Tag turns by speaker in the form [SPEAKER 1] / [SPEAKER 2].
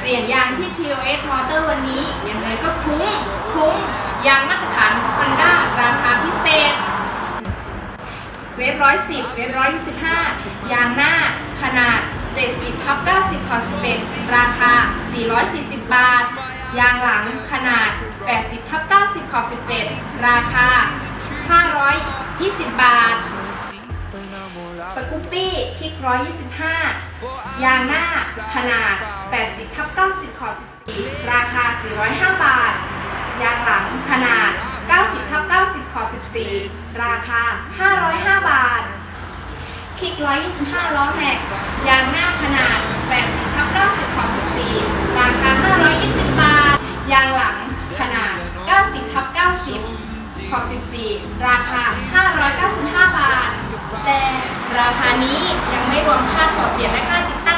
[SPEAKER 1] เปลี่ยนยางที่ TOS Motor วันนี้ยังไงก็คุ้ม คุ้ม ยางมาตรฐาน Honda ราคาพิเศษ เวฟร้อยสิบเวฟร้อยสิบห้ายางหน้าขนาด 70ทับ90ขอ17 ราคา 440 บาท ยางหลังขนาด 80ทับ90ขอบ17 ราคา 520 บาท สกูปปี้ทิก125 ยางหน้าขนาด 80ทับ90 ขอบ 14 ราคา 405 บาท ยางหลังขนาด 90ทับ90 ขอบ 14 ราคา 505 บาทคลิก 125 ล้อแม็ก ยางหน้าขนาด 80ทับ90 ขอบ 14 ราคา 520 บาท ยางหลังขนาด 90ทับ90 ขอบ 14 ราคา 595 บาท ยังไม่รวมค่าถอดเปลี่ยนและค่าติดตั้ง